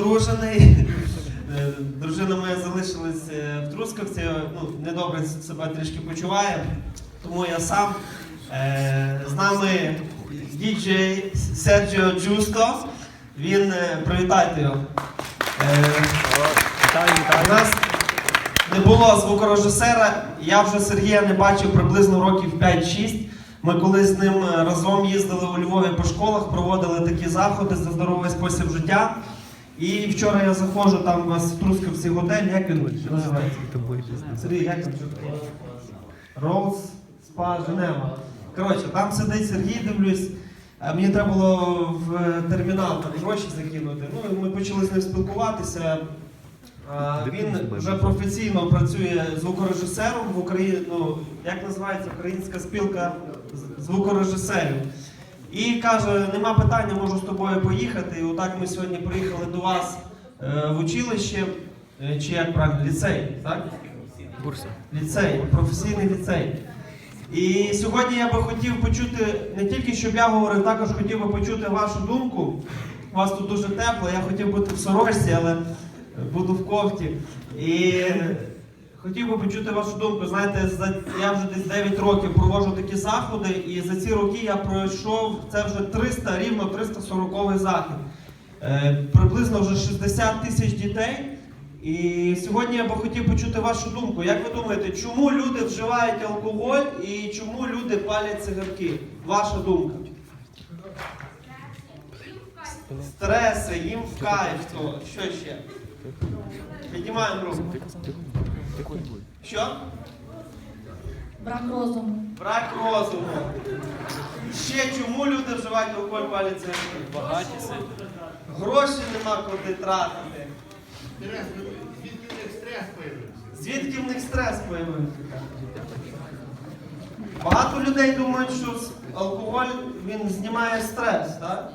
одружений. Е, Дружина моя залишилась е, в Трускавці, ну, недобре себе трішки почуває, тому я сам. Е, З нами діджей Серджіо Джусто. Він привітайте його. У нас не було звукорежисера. Я вже Сергія не бачив приблизно років 5-6. Ми колись з ним разом їздили у Львові по школах, проводили такі заходи за здоровий спосіб життя. І вчора я заходжу, там у вас в Трускавці готель, як він називається? Сергій, як він? Роуз, спа, Женева. Коротше, там сидить Сергій, дивлюсь. Мені треба було в термінал там гроші закинути. Ну, і ми почали з ним спілкуватися. Він вже професійно працює звукорежисером в Україні. Ну, як називається Українська спілка звукорежисерів. І каже, нема питання, можу з тобою поїхати. І отак ми сьогодні приїхали до вас е, в училище, е, чи як правильно, ліцей, так? Бурса. Ліцей, професійний ліцей. І сьогодні я би хотів почути не тільки щоб я говорив, також хотів би почути вашу думку. У вас тут дуже тепло, я хотів бути в сорочці, але буду в кофті. І хотів би почути вашу думку. Знаєте, за, я вже десь 9 років проводжу такі заходи, і за ці роки я пройшов це вже 300, рівно 340 захід. Е, приблизно вже 60 тисяч дітей. І сьогодні я би хотів почути вашу думку. Як ви думаєте, чому люди вживають алкоголь і чому люди палять цигарки? Ваша думка? Стреси, їм в кайф, що ще? Піднімаємо руку. Що? Брак розуму. Брак розуму. Ще чому люди вживають алкоголь, палять цигарки? Багаті сильно. Гроші нема куди тратити. Стрес, звідки в них стрес появився? Звідки в них стрес появився? Багато людей думають, що алкоголь він знімає стрес, так?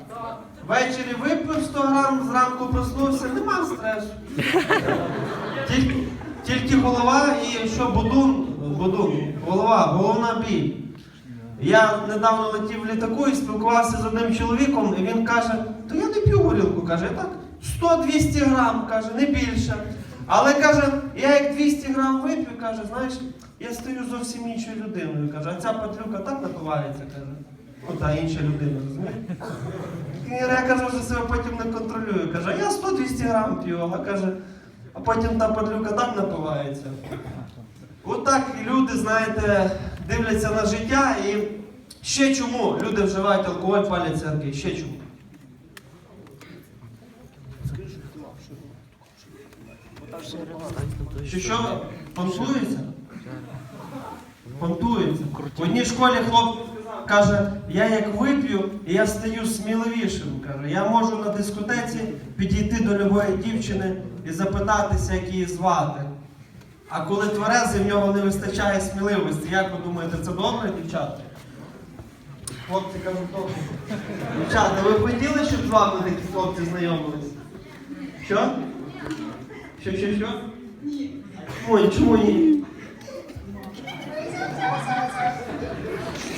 Ввечері випив 100 грам, зранку проснувся, нема стресу. Тільки, голова і що бодун, бодун, голова, головна біль. Я недавно летів в літаку і спілкувався з одним чоловіком, і він каже, то я не п'ю горілку, каже, так 100-200 грам, каже, не більше. Але каже, я як 200 грам вип'ю, каже, знаєш, я стаю зовсім іншою людиною. Каже, а ця патлюка так напивається, каже. Ота інша людина, розумієш? Я кажу, вже себе потім не контролюю. Каже, я 100-200 грам п'ю, а каже, а потім та падлюка так напивається. Отак і люди, знаєте, дивляться на життя і ще чому люди вживають алкоголь, палять церкви, ще чому. Що що? Понтується? Понтується. В одній школі хлоп каже, я як вип'ю, я стаю сміливішим. Каже, я можу на дискотеці підійти до любої дівчини і запитатися, як її звати. А коли тверезий, в нього не вистачає сміливості. Як ви думаєте, це добре, дівчата? Хлопці кажуть, добре. Дівчата, ви б хотіли, щоб з вами такі хлопці знайомились? Що? Що, що, що? Ні. Ой, чому ні?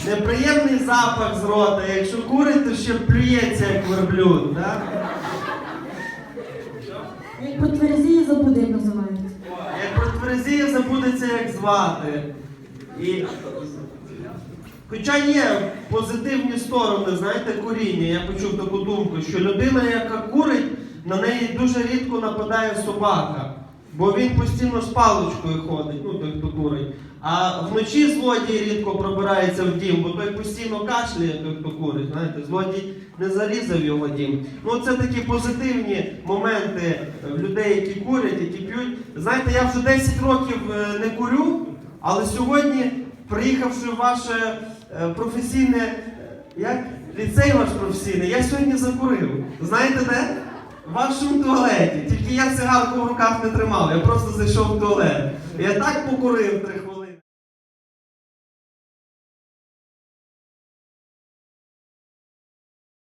Неприємний запах з рота. Якщо курить, то ще плюється, як верблюд, так? Як по тверезії забуде називають. Як про тверезія забудеться, як звати. І... Хоча є позитивні сторони, знаєте, куріння. Я почув таку думку, що людина, яка курить, на неї дуже рідко нападає собака. Бо він постійно з паличкою ходить, ну той, хто курить. А вночі злодій рідко пробирається в дім, бо той постійно кашляє, той, хто. Знаєте, злодій не зарізав його дім. Ну це такі позитивні моменти в людей, які курять, які п'ють. Знаєте, я вже 10 років е, не курю, але сьогодні, приїхавши в ваше е, професійне, е, як ліцей ваш професійний, я сьогодні закурив. Знаєте де? В вашому туалеті. Тільки я цигарку в руках не тримав, я просто зайшов в туалет. Я так покурив три хвилини.